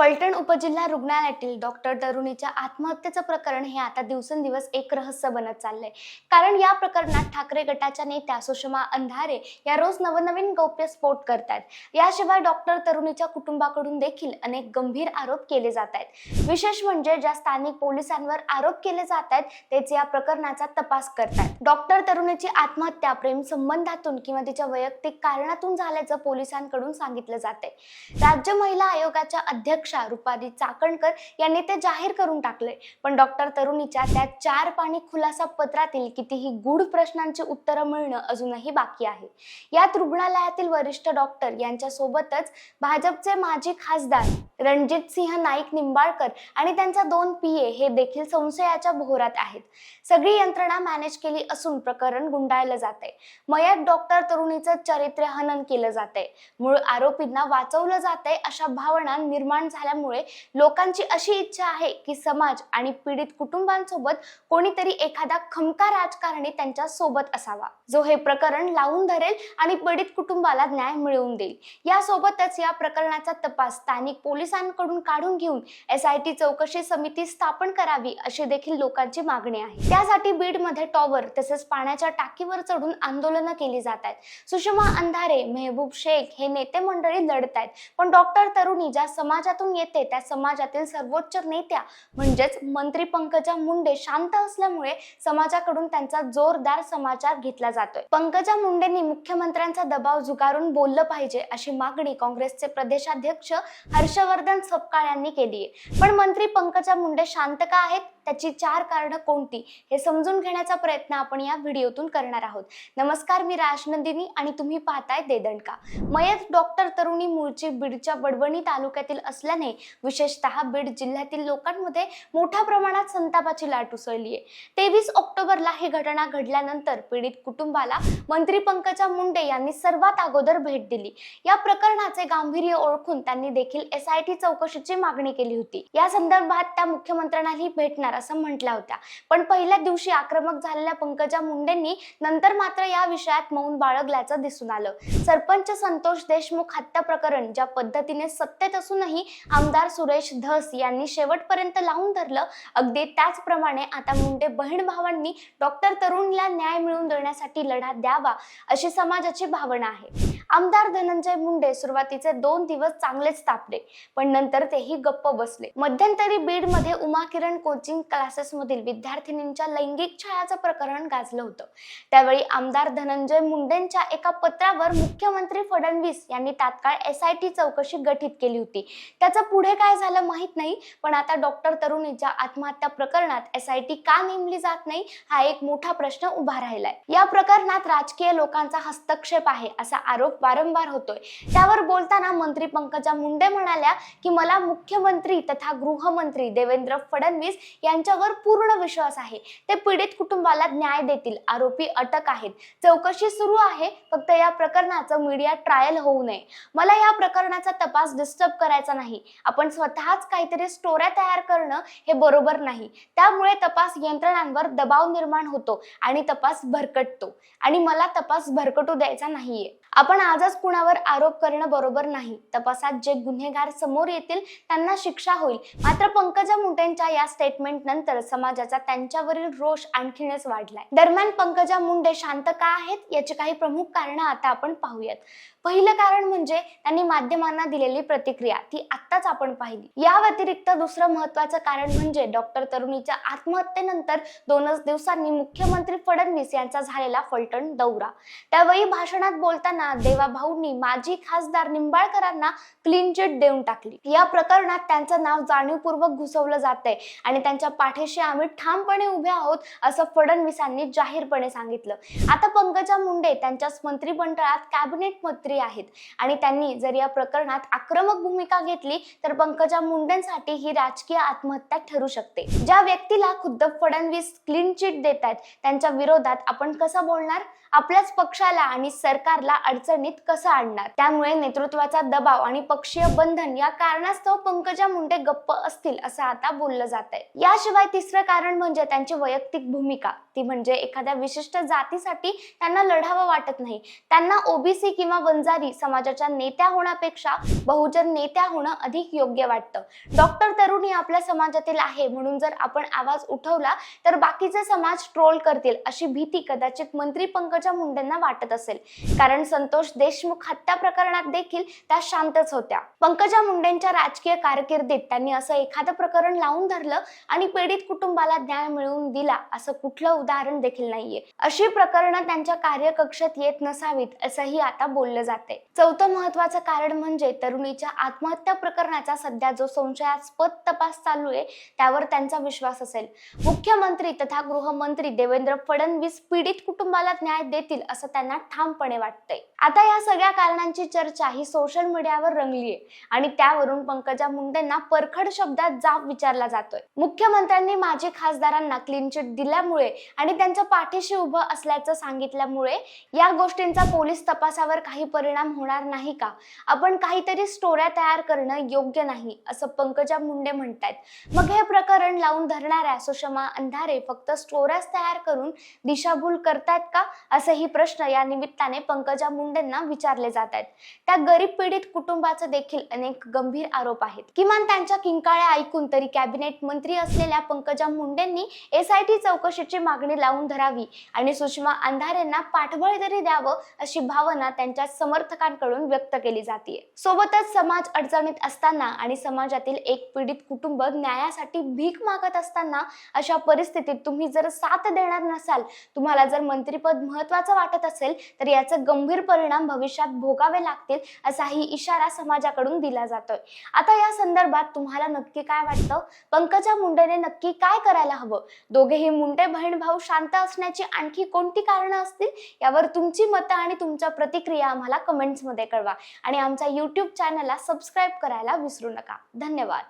फलटण उपजिल्हा रुग्णालयातील डॉक्टर तरुणीच्या आत्महत्येचं प्रकरण हे आता दिवसेंदिवस एक रहस्य बनत चाललंय. कारण या प्रकरणात ठाकरे गटाच्या नेत्या सुषमा अंधारे या रोज नवनवीन गौप्यस्फोट करतात याशिवाय डॉक्टर तरुणीच्या कुटुंबाकडून देखील अनेक गंभीर आरोप केले जात आहेत विशेष म्हणजे ज्या स्थानिक पोलिसांवर आरोप केले जात आहेत तेच या प्रकरणाचा तपास करतात डॉक्टर तरुणीची आत्महत्या प्रेम संबंधातून किंवा तिच्या वैयक्तिक कारणातून झाल्याचं पोलिसांकडून सांगितलं जाते राज्य महिला आयोगाच्या अध्यक्ष रुपाली चाकणकर यांनी ते जाहीर करून टाकले. पण डॉक्टर तरुणीच्या त्या चार पाणी खुलासा पत्रातील कितीही गूढ प्रश्नांची उत्तरं मिळणं अजूनही बाकी आहे. यात रुग्णालयातील वरिष्ठ डॉक्टर यांच्या सोबतच भाजपचे माजी खासदार रणजित सिंह नाईक निंबाळकर आणि त्यांचा दोन पीए हे देखील संशयाच्या भोरात आहेत. सगळी यंत्रणा मॅनेज केली असून प्रकरण गुंडाळलं जाते मयत डॉक्टर तरुणीचं चरित्र हनन केलं जाते मूळ आरोपींना वाचवलं जाते अशा भावना निर्माण झाल्यामुळे लोकांची अशी इच्छा आहे की समाज आणि पीडित कुटुंबांसोबत कोणीतरी एखादा खमका राजकारणी त्यांच्यासोबत असावा. जो हे प्रकरण लावून धरेल आणि पीडित कुटुंबाला न्याय मिळवून देईल. यासोबतच या प्रकरणाचा तपास स्थानिक पोलीस पोलिसांकडून काढून घेऊन एस आय टी चौकशी समिती स्थापन करावी अशी देखील लोकांची मागणी आहे. त्यासाठी बीडमध्ये टॉवर तसेच पाण्याच्या टाकीवर चढून आंदोलनं केली जात आहेत. सुषमा अंधारे मेहबूब शेख हे नेते मंडळी लढत आहेत. पण डॉक्टर तरुणी ज्या समाजातून येते त्या समाजातील सर्वोच्च नेत्या म्हणजेच मंत्री पंकजा मुंडे शांत असल्यामुळे समाजाकडून त्यांचा जोरदार समाचार घेतला जातोय. पंकजा मुंडेंनी मुख्यमंत्र्यांचा दबाव झुगारून बोललं पाहिजे अशी मागणी काँग्रेसचे प्रदेशाध्यक्ष हर्षवर्धन सपकाळ यांनी केली आहे पण मंत्री पंकजा मुंडे शांत का आहेत? त्याची चार कारणं कोणती हे समजून घेण्याचा प्रयत्न आपण या व्हिडिओतून करणार आहोत. नमस्कार मी राजनंदिनी आणि तुम्ही पाहताय देदंडका मयत डॉक्टर तरुणी मूळची बीडच्या बडवणी तालुक्यातील असल्याने विशेषतः बीड जिल्ह्यातील लोकांमध्ये मोठ्या प्रमाणात संतापाची लाट उसळली आहे तेवीस ऑक्टोबरला ही घटना घडल्यानंतर पीडित कुटुंबाला मंत्री पंकजा मुंडे यांनी सर्वात अगोदर भेट दिली. या प्रकरणाचे गांभीर्य ओळखून त्यांनी देखील एस आय टी चौकशीची मागणी केली होती. या संदर्भात त्या मुख्यमंत्र्यांनाही भेटणार असं म्हटल्या होत्या. पण पहिल्या दिवशी आक्रमक झालेल्या पंकजा मुंडेंनी नंतर मात्र या विषयात मौन बाळगल्याचं दिसून आलं. सरपंच संतोष देशमुख हत्या प्रकरण ज्या पद्धतीने सत्तेत असूनही आमदार सुरेश धस यांनी शेवटपर्यंत लावून धरलं अगदी त्याचप्रमाणे आता मुंडे बहीण भावांनी डॉक्टर तरुणला न्याय मिळवून देण्यासाठी लढा द्यावा अशी समाजाची भावना आहे. आमदार धनंजय मुंडे सुरुवातीचे दोन दिवस चांगलेच तापले पण नंतर तेही गप्प बसले. मध्यंतरी बीडमध्ये उमा किरण कोचिंग क्लासेस मधील विद्यार्थिनींच्या लैंगिक छळाचं प्रकरण गाजलं होतं. त्यावेळी आमदार धनंजय मुंडेंच्या एका पत्रावर मुख्यमंत्री फडणवीस यांनी तात्काळ एस आय टी चौकशी गठीत केली होती. त्याचं पुढे काय झालं माहीत नाही पण आता डॉक्टर तरुणीच्या आत्महत्या प्रकरणात एस आय टी का नेमली जात नाही हा एक मोठा प्रश्न उभा राहिलाय. या प्रकरणात राजकीय लोकांचा हस्तक्षेप आहे असा आरोप वारंवार होतोय. त्यावर बोलताना मंत्री पंकजा मुंडे म्हणाल्या की मला मुख्यमंत्री तथा गृहमंत्री देवेंद्र फडणवीस यांच्यावर पूर्ण विश्वास आहे. ते पीडित कुटुंबाला न्याय देतील आरोपी अटक आहेत. चौकशी सुरू आहे फक्त या प्रकरणाचं मीडिया ट्रायल होऊ नये. मला या प्रकरणाचा तपास डिस्टर्ब करायचा नाही. आपण स्वतःच काहीतरी स्टोऱ्या तयार करणं हे बरोबर नाही. त्यामुळे तपास यंत्रणांवर दबाव निर्माण होतो आणि तपास भरकटतो. आणि मला तपास भरकटू द्यायचा नाहीये. आपण आजच कुणावर आरोप करणं बरोबर नाही. तपासात जे गुन्हेगार समोर येतील त्यांना शिक्षा होईल. मात्र पंकजा मुंडेंच्या या स्टेटमेंट नंतर समाजाचा त्यांच्यावरील रोष आणखीनच वाढलाय. दरम्यान पंकजा मुंडे शांत का आहेत याची काही प्रमुख कारणं आता आपण पाहूयात. पहिलं कारण म्हणजे त्यांनी माध्यमांना दिलेली प्रतिक्रिया ती आत्ताच आपण पाहिली. या व्यतिरिक्त दुसरं महत्वाचं कारण म्हणजे डॉक्टर तरुणीच्या आत्महत्येनंतर दोनच दिवसांनी मुख्यमंत्री फडणवीस यांचा झालेला फलटण दौरा. त्यावेळी भाषणात बोलताना देवा भाऊंनी माजी खासदार निंबाळकरांना क्लीन चिट देऊन टाकली. या प्रकरणात त्यांचं नाव जाणीवपूर्वक घुसवलं जातंय आणि त्यांच्या पाठीशी आम्ही ठामपणे उभे आहोत असं फडणवीसांनी जाहीरपणे सांगितलं. आता पंकजा मुंडे त्यांच्याच मंत्रिमंडळात कॅबिनेट मंत्री आहेत आणि त्यांनी जर या प्रकरणात आक्रमक भूमिका घेतली तर पंकजा मुंडेंसाठी ही राजकीय आत्महत्या ठरू शकते. ज्या व्यक्तीला खुद्द फडणवीस क्लीन चिट देत आहेत त्यांच्या विरोधात आपण कसं बोलणार? आपल्याच पक्षाला आणि सरकारला अडचणीत कसं आणणार? त्यामुळे नेतृत्वाचा दबाव आणि पक्षीय बंधन या कारणास्तव पंकजा मुंडे गप्प असतील असं आता बोललं जात आहे याशिवाय तिसरं कारण म्हणजे त्यांची वैयक्तिक भूमिका. ती म्हणजे एखाद्या विशिष्ट जातीसाठी त्यांना लढावं वाटत नाही. त्यांना ओबीसी किंवा वंजारी समाजाच्या नेत्या होण्यापेक्षा बहुजन नेत्या होणं अधिक योग्य वाटतं. डॉक्टर तरुणी आपल्या समाजातील आहे म्हणून जर आपण आवाज उठवला तर बाकीचे समाज ट्रोल करतील अशी भीती कदाचित मंत्री पंकजा मुंडेंना वाटत असेल. कारण संतोष देशमुख हत्या प्रकरणात देखील त्या शांतच होत्या. पंकजा मुंडेंच्या राजकीय कारकिर्दीत त्यांनी असं एखादं प्रकरण लावून धरलं आणि पीडित कुटुंबाला न्याय मिळवून दिला असं कुठलं उदाहरण देखील नाहीये. अशी प्रकरणं त्यांच्या कार्यकक्षेत येत नसावीत असंही आता बोललं जाते चौथं महत्वाचं कारण म्हणजे तरुणीच्या आत्महत्या प्रकरणाचा सध्या जो संशयास्पद तपास चालू आहे त्यावर त्यांचा विश्वास असेल. मुख्यमंत्री तथा गृहमंत्री देवेंद्र फडणवीस पीडित कुटुंबाला न्याय देतील असं त्यांना ठामपणे वाटतंय. आता या सगळ्या कारणांची चर्चा ही सोशल मीडियावर रंगली आहे आणि त्यावरून पंकजा मुंडेंना परखड शब्दात जाब विचारला जातोय. मुख्यमंत्र्यांनी माजी खासदारांना क्लीन चिट दिल्यामुळे आणि त्यांच्या पाठीशी उभं असल्याचं सांगितल्यामुळे या गोष्टींचा पोलीस तपासावर काही परिणाम होणार नाही का? आपण काहीतरी स्टोऱ्या तयार करणं योग्य नाही असं पंकजा मुंडे म्हणतायत. मग हे प्रकरण लावून धरणाऱ्या सुषमा अंधारे फक्त स्टोऱ्याच तयार करून दिशाभूल करतायत का? असेही प्रश्न या निमित्ताने पंकजा मुंडे मुंडेंना विचारले जात आहेत. त्या गरीब पीडित कुटुंबाचं देखील अनेक गंभीर आरोप आहेत. किमान त्यांच्या किंकाळ्या ऐकून तरी कॅबिनेट मंत्री असलेल्या पंकजा मुंडेंनी एसआयटी चौकशीची मागणी लावून धरावी आणि सुषमा अंधारेंना पाठबळ तरी द्यावं अशी भावना त्यांच्या समर्थकांकडून व्यक्त केली जाते सोबतच समाज अडचणीत असताना आणि समाजातील एक पीडित कुटुंब न्यायासाठी भीक मागत असताना अशा परिस्थितीत तुम्ही जर साथ देणार नसाल तुम्हाला जर मंत्रीपद महत्वाचं वाटत असेल तर याचं गंभीर परिणाम भविष्यात भोगावे लागतील असाही इशारा समाजाकडून दिला जातोय. आता या संदर्भात तुम्हाला नक्की काय वाटतं? पंकजा मुंडेने नक्की काय करायला हवं? दोघेही मुंडे बहीण भाऊ शांत असण्याची आणखी कोणती कारणं असतील? यावर तुमची मतं आणि तुमच्या प्रतिक्रिया आम्हाला कमेंट्समध्ये कळवा. आणि आमच्या यूट्यूब चॅनलला सबस्क्राईब करायला विसरू नका. धन्यवाद.